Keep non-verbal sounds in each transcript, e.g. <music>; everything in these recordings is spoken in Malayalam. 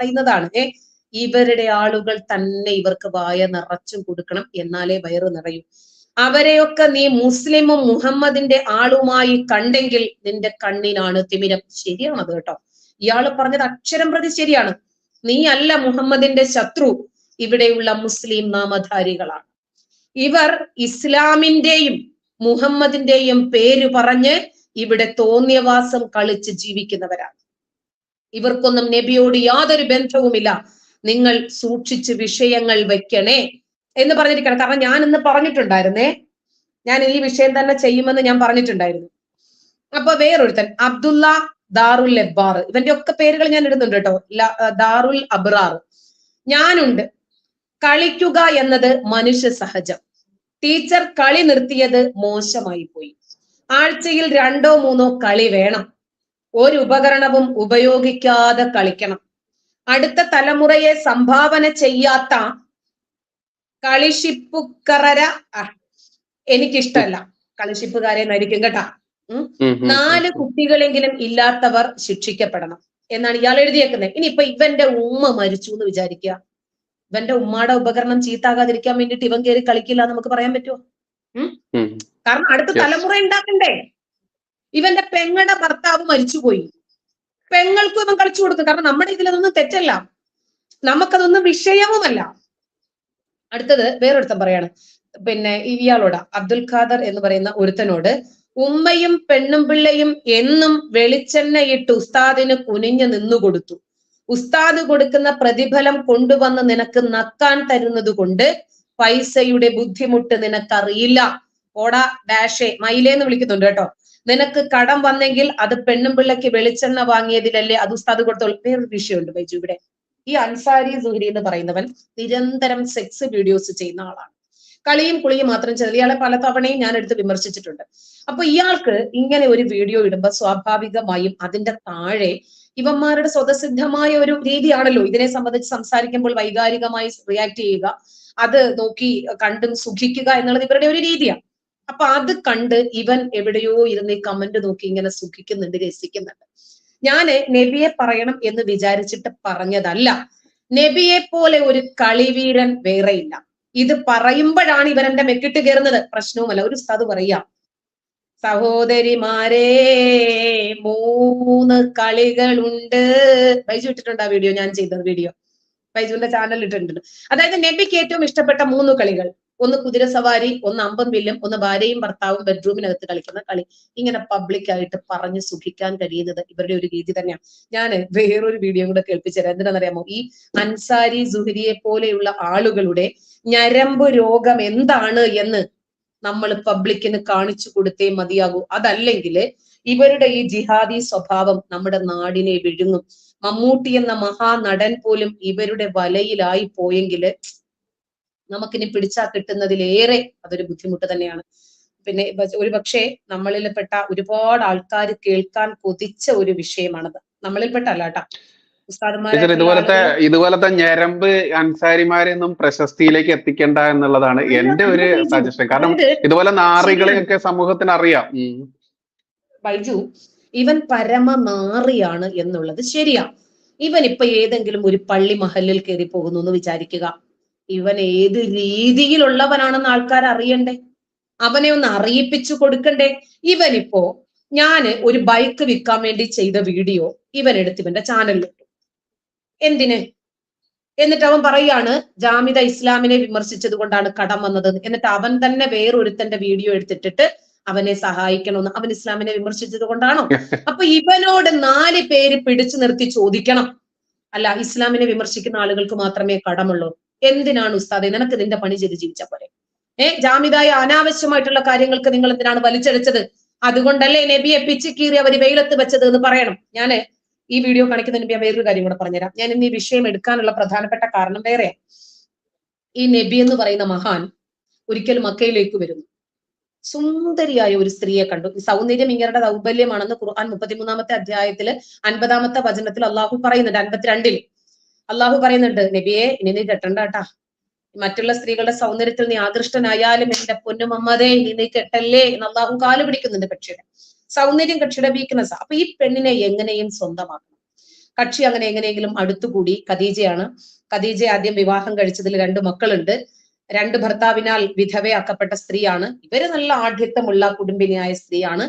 പറയുന്നതാണ്. ഏ ഇവരുടെ ആളുകൾ തന്നെ ഇവർക്ക് വായ നിറച്ചും കൊടുക്കണം എന്നാലേ വയറ് നിറയൂ. അവരെയൊക്കെ നീ മുസ്ലിമും മുഹമ്മദിന്റെ ആളുമായി കണ്ടെങ്കിൽ നിന്റെ കണ്ണിനാണ് തിമിരം. ശരിയാണത് കേട്ടോ. ഇയാൾ പറഞ്ഞത് അക്ഷരം പ്രതി ശരിയാണ്. നീ അല്ല മുഹമ്മദിന്റെ ശത്രു. ഇവിടെയുള്ള മുസ്ലിം നാമധാരികളാണ്. ഇവർ ഇസ്ലാമിന്റെയും മുഹമ്മദിന്റെയും പേര് പറഞ്ഞ് ഇവിടെ തോന്നിയവാസം കളിച്ച് ജീവിക്കുന്നവരാണ്. ഇവർക്കൊന്നും നബിയോട് യാതൊരു ബന്ധവുമില്ല. നിങ്ങൾ സൂക്ഷിച്ച് വിഷയങ്ങൾ വെക്കണേ എന്ന് പറഞ്ഞിരിക്കണം. കാരണം ഞാൻ ഇന്ന് പറഞ്ഞിട്ടുണ്ടായിരുന്നേ ഞാൻ ഈ വിഷയം തന്നെ ചെയ്യുമെന്ന് ഞാൻ പറഞ്ഞിട്ടുണ്ടായിരുന്നു. അപ്പൊ വേറൊരുത്തൻ അബ്ദുള്ള ദാറുൽ എബ്ബാർ ഇവന്റെ ഒക്കെ പേരുകൾ ഞാൻ ഇടുന്നുണ്ട് കേട്ടോ. ദാറുൽ അബ്രാർ ഞാനുണ്ട്. കളിക്കുക എന്നത് മനുഷ്യ സഹജം. ടീച്ചർ കളി നിർത്തിയത് മോശമായി പോയി. ആഴ്ചയിൽ രണ്ടോ മൂന്നോ കളി വേണം. ഒരു ഉപകരണവും ഉപയോഗിക്കാതെ കളിക്കണം. അടുത്ത തലമുറയെ സംഭാവന ചെയ്യാത്ത കളിഷിപ്പുക്കറര എനിക്കിഷ്ടല്ല കളിഷിപ്പുകാരെ നരിക്കും കേട്ടാ. നാല് കുട്ടികളെങ്കിലും ഇല്ലാത്തവർ ശിക്ഷിക്കപ്പെടണം എന്നാണ് ഇയാൾ എഴുതിയേക്കുന്നത്. ഇനി ഇപ്പൊ ഇവന്റെ ഉമ്മ മരിച്ചു എന്ന് വിചാരിക്കുക. ഇവന്റെ ഉമ്മയുടെ ഉപകരണം ചീത്താകാതിരിക്കാൻ വേണ്ടിട്ട് ഇവൻ കയറി കളിക്കില്ല നമുക്ക് പറയാൻ പറ്റുമോ കാരണം അടുത്ത തലമുറ ഉണ്ടാക്കണ്ടേ? ഇവന്റെ പെങ്ങളുടെ ഭർത്താവ് മരിച്ചുപോയി. പെങ്ങൾക്കും ഇവൻ കളിച്ചു കൊടുക്കും കാരണം നമ്മുടെ ഇതിലതൊന്നും തെറ്റല്ല. നമുക്കതൊന്നും വിഷയവുമല്ല അടുത്തത് വേറൊരുത്തൻ പറയാണ്. പിന്നെ ഇയാളോട് അബ്ദുൽ ഖാദർ എന്ന് പറയുന്ന ഒരുത്തനോട് ഉമ്മയും പെണ്ണും പിള്ളയും എന്നും വെളിച്ചെണ്ണയിട്ട് ഉസ്താദിന് കുനിഞ്ഞു നിന്നു കൊടുത്തു. ഉസ്താദ് കൊടുക്കുന്ന പ്രതിഫലം കൊണ്ടുവന്ന് നിനക്ക് നക്കാൻ തരുന്നത് കൊണ്ട് പൈസയുടെ ബുദ്ധിമുട്ട് നിനക്കറിയില്ല. ഓടാ ഡാഷേ മൈലേന്ന് വിളിക്കുന്നുണ്ട് കേട്ടോ. നിനക്ക് കടം വന്നെങ്കിൽ അത് പെണ്ണും പിള്ളയ്ക്ക് വെളിച്ചെണ്ണ വാങ്ങിയതിലല്ലേ അത് ഉസ്താദ് കൊടുത്തോളൂ വേറൊരു വിഷയമുണ്ട് ബൈജു ഇവിടെ. ഈ അൻസാരി സുഹരി എന്ന് പറയുന്നവൻ നിരന്തരം സെക്സ് വീഡിയോസ് ചെയ്യുന്ന ആളാണ്. കളിയും കുളിയും മാത്രം ചെയ്തത് ഇയാളെ പല തവണയും ഞാൻ എടുത്ത് വിമർശിച്ചിട്ടുണ്ട്. അപ്പൊ ഇയാൾക്ക് ഇങ്ങനെ ഒരു വീഡിയോ ഇടുമ്പോൾ സ്വാഭാവികമായും അതിന്റെ താഴെ ഇവന്മാരുടെ സ്വതസിദ്ധമായ ഒരു രീതിയാണല്ലോ ഇതിനെ സംബന്ധിച്ച് സംസാരിക്കുമ്പോൾ വൈകാരികമായി റിയാക്ട് ചെയ്യുക. അത് നോക്കി കണ്ടും സുഖിക്കുക എന്നുള്ളത് ഇവരുടെ ഒരു രീതിയാണ് അപ്പൊ അത് കണ്ട് ഇവൻ എവിടെയോ ഇരുന്ന് ഈ കമന്റ് നോക്കി ഇങ്ങനെ സുഖിക്കുന്നുണ്ട് രസിക്കുന്നുണ്ട്. ഞാൻ നബിയെ പറയണം എന്ന് വിചാരിച്ചിട്ട് പറഞ്ഞതല്ല. നബിയെ പോലെ ഒരു കളിവീരൻ വേറെയില്ല ഇത് പറയുമ്പോഴാണ് ഇവൻ എന്റെ മെക്കിട്ട് കയറുന്നത്. പ്രശ്നവുമല്ല ഒരു സ്ഥത് പറയാം. സഹോദരിമാരെ മൂന്ന് കളികളുണ്ട്. ബൈജു ഇട്ടിട്ടുണ്ട് ആ വീഡിയോ ഞാൻ ചെയ്ത വീഡിയോ ബൈജുവിന്റെ ചാനൽ ഇട്ടിട്ടുണ്ട്. അതായത് നബിക്ക് ഏറ്റവും ഇഷ്ടപ്പെട്ട മൂന്ന് കളികൾ. ഒന്ന് കുതിരസവാരി ഒന്ന് അമ്പം വില്ലും ഒന്ന് ഭാര്യയും ഭർത്താവും ബെഡ്റൂമിനകത്ത് കളിക്കുന്ന കളി. ഇങ്ങനെ പബ്ലിക്കായിട്ട് പറഞ്ഞ് സുഖിക്കാൻ കഴിയുന്നത് ഇവരുടെ ഒരു രീതി തന്നെയാണ്. ഞാൻ വേറൊരു വീഡിയോ കൂടെ കേൾപ്പിച്ചുതരാം. എന്തിനാണെന്നറിയാമോ? ഈ അൻസാരി സുഹരിയെ പോലെയുള്ള ആളുകളുടെ ഞരമ്പ് രോഗം എന്താണ് എന്ന് നമ്മൾ പബ്ലിക്കിന് കാണിച്ചു കൊടുത്തേ മതിയാകൂ. അതല്ലെങ്കിൽ ഇവരുടെ ഈ ജിഹാദി സ്വഭാവം നമ്മുടെ നാടിനെ വിഴുങ്ങും. മമ്മൂട്ടി എന്ന മഹാനടൻ പോലും ഇവരുടെ വലയിലായി പോയെങ്കിൽ നമുക്കിനി പിടിച്ചാ കിട്ടുന്നതിലേറെ അതൊരു ബുദ്ധിമുട്ട് തന്നെയാണ്. പിന്നെ ഒരു പക്ഷേ നമ്മളിൽപ്പെട്ട ഒരുപാട് ആൾക്കാർ കേൾക്കാൻ കൊതിച്ച ഒരു വിഷയമാണത്. നമ്മളിൽപ്പെട്ട അല്ല കേട്ടാ ഇതുപോലത്തെ ഇതുപോലത്തെ ഞരമ്പ് അൻസാരിമാരെയൊന്നും പ്രശസ്തിയിലേക്ക് എത്തിക്കേണ്ട എന്നുള്ളതാണ് എന്റെ ഒരു സജഷൻ കാരണം ഇതുപോലെ നാറികളെയൊക്കെ സമൂഹത്തിന് അറിയാം. ബൈജു ഇവൻ പരമനാറിയാണ് എന്നുള്ളത് ശരിയാ. ഇവൻ ഇപ്പൊ ഏതെങ്കിലും ഒരു പള്ളി മഹലിൽ കയറി പോകുന്നു എന്ന് വിചാരിക്കുക. ഇവൻ ഏത് രീതിയിലുള്ളവനാണെന്ന് ആൾക്കാർ അറിയണ്ടേ? അവനെ ഒന്ന് അറിയിപ്പിച്ചു കൊടുക്കണ്ടേ? ഇവനിപ്പോ ഞാൻ ഒരു ബൈക്ക് വിൽക്കാൻ വേണ്ടി ചെയ്ത വീഡിയോ ഇവൻ എടുത്ത് ഇവന്റെ ചാനലിൽ ഇട്ടു. എന്തിന്? എന്നിട്ട് അവൻ പറയാണ് ജാമിദ ഇസ്ലാമിനെ വിമർശിച്ചത് കൊണ്ടാണ് കടം വന്നത് എന്നിട്ട് അവൻ തന്നെ വേറൊരുത്തന്റെ വീഡിയോ എടുത്തിട്ടിട്ട് അവനെ സഹായിക്കണമെന്ന്. അവൻ ഇസ്ലാമിനെ വിമർശിച്ചത് കൊണ്ടാണോ? <laughs> അപ്പൊ ഇവനോട് നാല് പേര് പിടിച്ചു നിർത്തി ചോദിക്കണം. അല്ല ഇസ്ലാമിനെ വിമർശിക്കുന്ന ആളുകൾക്ക് മാത്രമേ കടമുള്ളൂ. എന്തിനാണ് ഉസ്താദെ? നിനക്ക് നിന്റെ പണി ചെയ്ത് ജീവിച്ച പോലെ ഏഹ് ജാമിതായ അനാവശ്യമായിട്ടുള്ള കാര്യങ്ങൾക്ക് നിങ്ങൾ എന്തിനാണ് വലിച്ചെടുത്തത് അതുകൊണ്ടല്ലേ നബിയെ പിച്ച് കീറി അവർ വെയിലത്ത് വെച്ചത് എന്ന് പറയണം. ഞാൻ ഈ വീഡിയോ കാണിക്കുന്നതിന് ഞാൻ വേറൊരു കാര്യം കൂടെ പറഞ്ഞുതരാം. ഞാൻ ഇന്ന് ഈ വിഷയം എടുക്കാനുള്ള പ്രധാനപ്പെട്ട കാരണം വേറെ ഈ നബി എന്ന് പറയുന്ന മഹാൻ ഒരിക്കൽ മക്കയിലേക്ക് വരുന്നു. സുന്ദരിയായ ഒരു സ്ത്രീയെ കണ്ടു. സൗന്ദര്യം ഇങ്ങരുടെ ദൗർബല്യമാണെന്ന് ഖുർആൻ മുപ്പത്തിമൂന്നാമത്തെ അധ്യായത്തിൽ അൻപതാമത്തെ വചനത്തിൽ അള്ളാഹു പറയുന്നുണ്ട്. അൻപത്തിരണ്ടിൽ. അള്ളാഹു പറയുന്നുണ്ട് നബിയെ ഇനി നീ കെട്ടണ്ട കേട്ടാ മറ്റുള്ള സ്ത്രീകളുടെ സൗന്ദര്യത്തിൽ നീ ആകൃഷ്ടനായാലും എന്റെ പൊന്നു മമ്മതേ ഇനി നീ കെട്ടല്ലേ? എന്ന് അള്ളാഹു കാൽ പിടിക്കുന്നുണ്ട് കക്ഷിയുടെ. സൗന്ദര്യം കക്ഷിയുടെ വീക്ക്നെസ് അപ്പൊ ഈ പെണ്ണിനെ എങ്ങനെയും സ്വന്തമാക്കണം. കക്ഷി അങ്ങനെ എങ്ങനെയെങ്കിലും അടുത്തുകൂടി. ഖദീജയാണ്. ഖദീജ ആദ്യം വിവാഹം കഴിച്ചതിൽ രണ്ട് മക്കളുണ്ട്. രണ്ട് ഭർത്താവിനാൽ വിധവയാക്കപ്പെട്ട സ്ത്രീയാണ്. ഇവർ നല്ല ആഢ്യത്വമുള്ള കുടുംബിനിയായ സ്ത്രീയാണ്.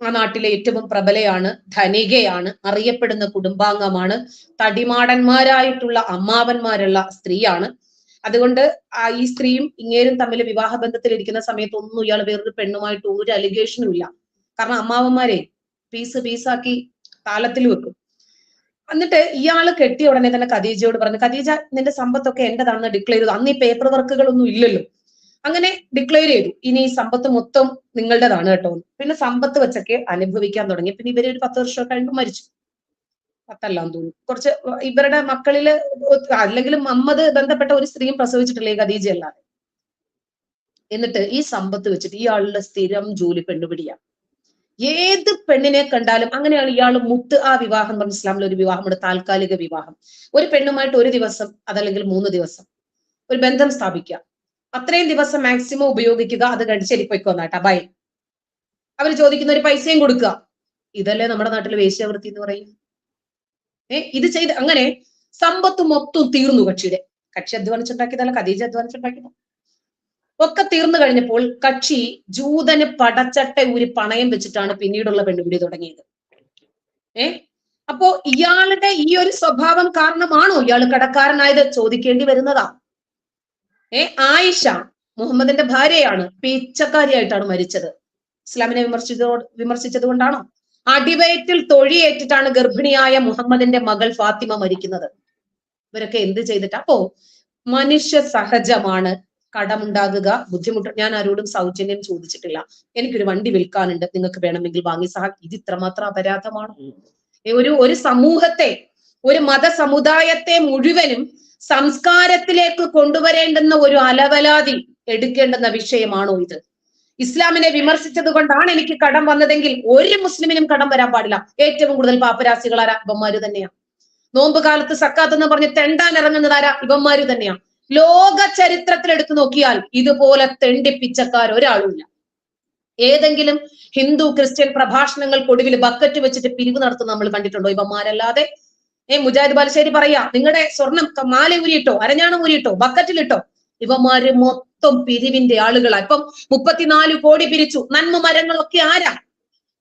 ആ നാട്ടിലെ ഏറ്റവും പ്രബലയാണ് ധനികയാണ് അറിയപ്പെടുന്ന കുടുംബാംഗമാണ് തടിമാടന്മാരായിട്ടുള്ള അമ്മാവന്മാരുള്ള സ്ത്രീയാണ്. അതുകൊണ്ട് ഈ സ്ത്രീയും ഇങ്ങേരും തമ്മിൽ വിവാഹ ബന്ധത്തിൽ ഇരിക്കുന്ന സമയത്ത് ഒന്നും ഇയാൾ വേറൊരു പെണ്ണുമായിട്ട് ഒരു അലിഗേഷനും ഇല്ല. കാരണം അമ്മാവന്മാരെ പീസ് പീസാക്കി താലത്തിൽ വെക്കും. എന്നിട്ട് ഇയാൾ കെട്ടിയ ഉടനെ തന്നെ ഖദീജയോട് പറഞ്ഞു ഖദീജ നിന്റെ സമ്പത്തൊക്കെ എന്റേതാണെന്ന് ഡിക്ലെയർ ചെയ്തു. അന്ന് ഈ പേപ്പർ വർക്കുകളൊന്നും ഇല്ലല്ലോ. അങ്ങനെ ഡിക്ലെയർ ചെയ്തു. ഇനി ഈ സമ്പത്ത് മൊത്തം നിങ്ങളുടേതാണ് കേട്ടോ. പിന്നെ സമ്പത്ത് വെച്ചൊക്കെ അനുഭവിക്കാൻ തുടങ്ങി. പിന്നെ ഇവർ ഒരു പത്ത് വർഷം കഴിയുമ്പോൾ മരിച്ചു. പത്തല്ലാന്ന് തോന്നുന്നു. കുറച്ച് ഇവരുടെ മക്കളിൽ അല്ലെങ്കിൽ മമ്മദ് ബന്ധപ്പെട്ട ഒരു സ്ത്രീയും പ്രസവിച്ചിട്ടില്ല ഈ ഖദീജ അല്ലാതെ. എന്നിട്ട് ഈ സമ്പത്ത് വെച്ചിട്ട് ഇയാളുടെ സ്ഥിരം ജോലി പെണ്ണുപിടിയാണ് ഏത് പെണ്ണിനെ കണ്ടാലും അങ്ങനെയാണ് ഇയാൾ മുത്ത് ആ വിവാഹം പറഞ്ഞ ഇസ്ലാമിൽ ഒരു വിവാഹം ഇവിടെ താൽക്കാലിക വിവാഹം. ഒരു പെണ്ണുമായിട്ട് ഒരു ദിവസം അതല്ലെങ്കിൽ മൂന്ന് ദിവസം ഒരു ബന്ധം സ്ഥാപിക്കുക. അത്രയും ദിവസം മാക്സിമം ഉപയോഗിക്കുക അത് കഴിഞ്ഞ് ശരി ബൈ അവർ ചോദിക്കുന്ന ഒരു പൈസയും കൊടുക്കുക. ഇതല്ലേ നമ്മുടെ നാട്ടിൽ വേശ്യാവൃത്തി എന്ന് പറയും ഏ ഇത് ചെയ്ത് അങ്ങനെ സമ്പത്ത് മൊത്തം തീർന്നു കക്ഷിയുടെ. കക്ഷി അധ്വാനിച്ചുണ്ടാക്കിയതല്ല ഖദീജ അധ്വാനിച്ചുണ്ടാക്കിയത് ഒക്കെ തീർന്നു കഴിഞ്ഞപ്പോൾ കക്ഷി ജൂതന് പടച്ചട്ട ഒരു പണയം വെച്ചിട്ടാണ് പിന്നീടുള്ള പെണ്ണുപിടി തുടങ്ങിയത്. ഏ അപ്പോ ഇയാളുടെ ഈ ഒരു സ്വഭാവം കാരണമാണോ ഇയാൾ കടക്കാരനായത്? ചോദിക്കേണ്ടി വരുന്നതാ. ഏ ആയിഷ മുഹമ്മദിന്റെ ഭാര്യയാണ് പിച്ചക്കാരിയായിട്ടാണ് മരിച്ചത്. ഇസ്ലാമിനെ വിമർശിച്ചതോ വിമർശിച്ചത് കൊണ്ടാണോ അടിവയറ്റിൽ തൊഴിയേറ്റിട്ടാണ് ഗർഭിണിയായ മുഹമ്മദിന്റെ മകൾ ഫാത്തിമ മരിക്കുന്നത്. ഇവരൊക്കെ എന്ത് ചെയ്തിട്ട്? അപ്പോ മനുഷ്യ സഹജമാണ് കടമുണ്ടാകുക ബുദ്ധിമുട്ട്. ഞാൻ ആരോടും സൗജന്യം ചോദിച്ചിട്ടില്ല. എനിക്കൊരു വണ്ടി വിൽക്കാനുണ്ട്. നിങ്ങൾക്ക് വേണമെങ്കിൽ വാങ്ങി സഹ ഇത് ഇത്രമാത്രം അപരാധമാണ്? ഒരു ഒരു സമൂഹത്തെ ഒരു മതസമുദായത്തെ മുഴുവനും സംസ്കാരത്തിലേക്ക് കൊണ്ടുവരേണ്ടുന്ന ഒരു അലവലാതി എടുക്കേണ്ടുന്ന വിഷയമാണോ ഇത്? ഇസ്ലാമിനെ വിമർശിച്ചത് കൊണ്ടാണ് എനിക്ക് കടം വന്നതെങ്കിൽ ഒരു മുസ്ലിമിനും കടം വരാൻ പാടില്ല. ഏറ്റവും കൂടുതൽ പാപ്പരാശികളാരാ ഇവന്മാര് തന്നെയാണ് നോമ്പ് കാലത്ത് സക്കാത്ത് എന്ന് പറഞ്ഞ് തെണ്ടാൻ ഇറങ്ങുന്നത് ആരാ? ഇവന്മാര് തന്നെയാണ് ലോക ചരിത്രത്തിൽ എടുത്തു നോക്കിയാൽ ഇതുപോലെ തെണ്ടിപ്പിച്ചക്കാർ ഒരാളുമില്ല. ഏതെങ്കിലും ഹിന്ദു ക്രിസ്ത്യൻ പ്രഭാഷണങ്ങൾക്കൊടുവിൽ ബക്കറ്റ് വെച്ചിട്ട് പിരിവ് നടത്തുന്ന നമ്മൾ കണ്ടിട്ടുണ്ടോ? ഇവന്മാരല്ലാതെ ഏ മുജാഹിദ് ബാലശ്ശേരി പറയാ നിങ്ങളുടെ സ്വർണം മാല ഊരിയിട്ടോ അരഞ്ഞാണം ഊരിയിട്ടോ ബക്കറ്റിലിട്ടോ. ഇവന്മാര് മൊത്തം പിരിവിന്റെ ആളുകളാ. ഇപ്പം മുപ്പത്തിനാല് കോടി പിരിച്ചു. നന്മ മരങ്ങളൊക്കെ ആരാ?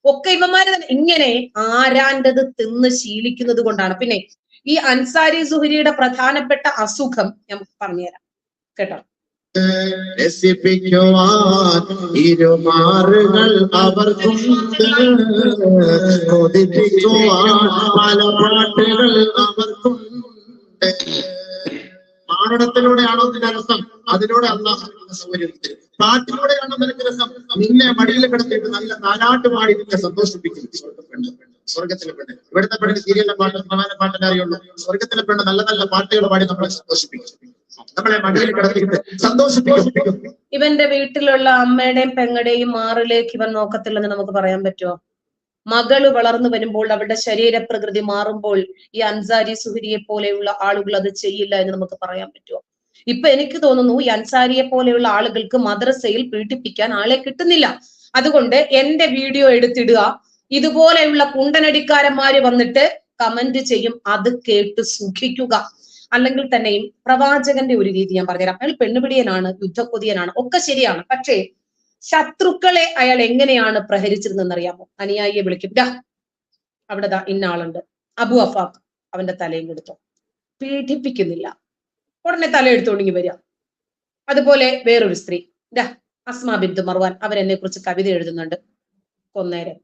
ഒക്കെ ഇവന്മാര് ഇങ്ങനെ ആരാണ്ടത് തിന്ന് ശീലിക്കുന്നത് കൊണ്ടാണ്. പിന്നെ ഈ അൻസാരി സുഹരിയുടെ പ്രധാനപ്പെട്ട അസുഖം ഞാൻ പറഞ്ഞുതരാം. കേട്ടോ? രസിപ്പിക്കുവാൻ ഇരുമാറുകൾ അവർക്കുണ്ട്. കൊതിപ്പിക്കുവാൻ പല പാട്ടുകൾ അവർക്കുണ്ട്. മാരണത്തിലൂടെയാണോ നിന്റെ രസം? അതിലൂടെ അള്ളാഹുവിന്റെ സൗകര്യം പാട്ടിലൂടെയാണോ നിനക്ക് രസം? നിന്നെ മടിയിൽ കിടത്തിയിട്ട് നല്ല നാലാട്ട് പാടി നിന്നെ സന്തോഷിപ്പിക്കും. സ്വർഗത്തിലെ പെണ്ണ്. ഇവിടുത്തെ പെണ്ണിന് സീരിയലിലെ പാട്ട് പ്രധാന പാട്ടല്ലേ അറിയുള്ളൂ. സ്വർഗത്തിലെ പെണ്ണ് നല്ല നല്ല പാട്ടുകൾ പാടി നമ്മളെ സന്തോഷിപ്പിക്കും. നമ്മളെ മടിയിൽ കിടത്തിയിട്ട് സന്തോഷിപ്പിക്കും. ഇവന്റെ വീട്ടിലുള്ള അമ്മയുടെയും പെങ്ങളുടെയും മാറിലേക്ക് ഇവൻ നോക്കത്തില്ലെന്ന് നമുക്ക് പറയാൻ പറ്റുമോ? മകൾ വളർന്നു വരുമ്പോൾ അവരുടെ ശരീരപ്രകൃതി മാറുമ്പോൾ ഈ അൻസാരി സുഹരിയെ പോലെയുള്ള ആളുകൾ അത് ചെയ്യില്ല എന്ന് നമുക്ക് പറയാൻ പറ്റുമോ? ഇപ്പൊ എനിക്ക് തോന്നുന്നു ഈ അൻസാരിയെ പോലെയുള്ള ആളുകൾക്ക് മദ്രസയിൽ പീഡിപ്പിക്കാൻ ആളെ കിട്ടുന്നില്ല. അതുകൊണ്ട് എന്റെ വീഡിയോ എടുത്തിടുക. ഇതുപോലെയുള്ള കുണ്ടനടിക്കാരന്മാര് വന്നിട്ട് കമന്റ് ചെയ്യും. അത് കേട്ട് സുഖിക്കുക. അല്ലെങ്കിൽ തന്നെയും പ്രവാചകന്റെ ഒരു രീതി ഞാൻ പറഞ്ഞുതരാം. അയാൾ പെണ്ണുപിടിയനാണ് യുദ്ധക്കൊതിയനാണ് ഒക്കെ ശരിയാണ്. പക്ഷേ ശത്രുക്കളെ അയാൾ എങ്ങനെയാണ് പ്രഹരിച്ചിരുന്നെന്ന് അറിയാമോ അനുയായിയെ വിളിക്കും ഡാ അവിടെ ദാ ഇന്ന ആളുണ്ട്. അബു അഫാഖ് അവന്റെ തലയും കൊടുത്തോ പീഡിപ്പിക്കുന്നില്ല. ഉടനെ തല എടുത്തോണ്ടെങ്കി വരിക. അതുപോലെ വേറൊരു സ്ത്രീ ഡാ അസ്മാ ബിന്ദു മർവാൻ അവരെന്നെ കുറിച്ച് കവിത എഴുതുന്നുണ്ട്. കൊന്നേരം.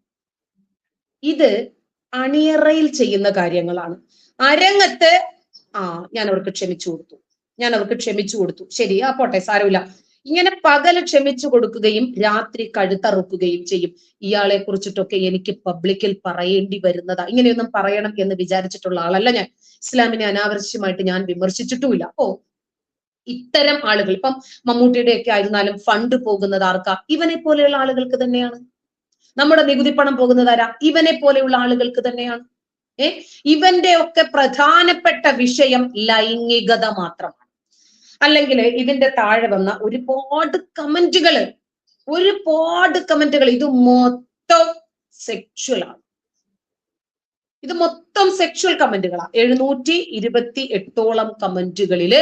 ഇത് അണിയറയിൽ ചെയ്യുന്ന കാര്യങ്ങളാണ്. അരങ്ങത്ത് ആ ഞാൻ അവർക്ക് ക്ഷമിച്ചു കൊടുത്തു. ഞാൻ അവർക്ക് ക്ഷമിച്ചു കൊടുത്തു. ശരി ആ പോട്ടെ സാരമില്ല. ഇങ്ങനെ പകൽ ക്ഷമിച്ചു കൊടുക്കുകയും രാത്രി കഴുത്തറുക്കുകയും ചെയ്യും. ഇയാളെ കുറിച്ചിട്ടൊക്കെ എനിക്ക് പബ്ലിക്കിൽ പറയേണ്ടി വരുന്നതാ. ഇങ്ങനെയൊന്നും പറയണം എന്ന് വിചാരിച്ചിട്ടുള്ള ആളല്ല ഞാൻ. ഇസ്ലാമിനെ അനാവശ്യമായിട്ട് ഞാൻ വിമർശിച്ചിട്ടുമില്ല. ഓ ഇത്തരം ആളുകൾ. ഇപ്പം മമ്മൂട്ടിയുടെ ഒക്കെ ആയിരുന്നാലും ഫണ്ട് പോകുന്നത് ആർക്കാ? ഇവനെ പോലെയുള്ള ആളുകൾക്ക് തന്നെയാണ്. നമ്മുടെ നികുതി പണം പോകുന്നത് ആരാ? ഇവനെ പോലെയുള്ള ആളുകൾക്ക് തന്നെയാണ്. ഏ? ഇവന്റെ ഒക്കെ പ്രധാനപ്പെട്ട വിഷയം ലൈംഗികത മാത്രമാണ്. അല്ലെങ്കിൽ ഇതിന്റെ താഴെ വന്ന ഒരുപാട് കമന്റുകൾ ഒരുപാട് കമന്റുകൾ. ഇത് മൊത്തം സെക്ഷുവൽ ആണ്. ഇത് മൊത്തം സെക്ഷൽ കമന്റുകളാണ് എഴുന്നൂറ്റി ഇരുപത്തി എട്ടോളം കമന്റുകളിൽ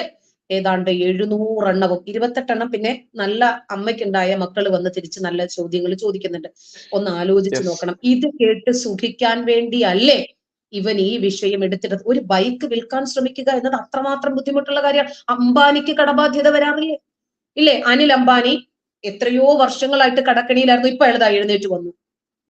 ഏതാണ്ട് എഴുന്നൂറെണ്ണവും ഇരുപത്തെട്ടെണ്ണം പിന്നെ നല്ല അമ്മയ്ക്കുണ്ടായ മക്കൾ വന്ന് തിരിച്ച് നല്ല ചോദ്യങ്ങൾ ചോദിക്കുന്നുണ്ട്. ഒന്ന് ആലോചിച്ച് നോക്കണം. ഇത് കേട്ട് സുഖിക്കാൻ വേണ്ടിയല്ലേ? ഇവൻ ഈ വിഷയം എടുത്തിട്ട് ഒരു ബൈക്ക് വിൽക്കാൻ ശ്രമിക്കുക എന്നത് അത്രമാത്രം ബുദ്ധിമുട്ടുള്ള കാര്യമാണ്. അംബാനിക്ക് കടബാധ്യത വരാറില്ലേ? ഇല്ലേ? അനിൽ അംബാനി എത്രയോ വർഷങ്ങളായിട്ട് കടക്കണിയിലായിരുന്നു. ഇപ്പൊ അയാൾ എഴുന്നേറ്റ് വന്നു.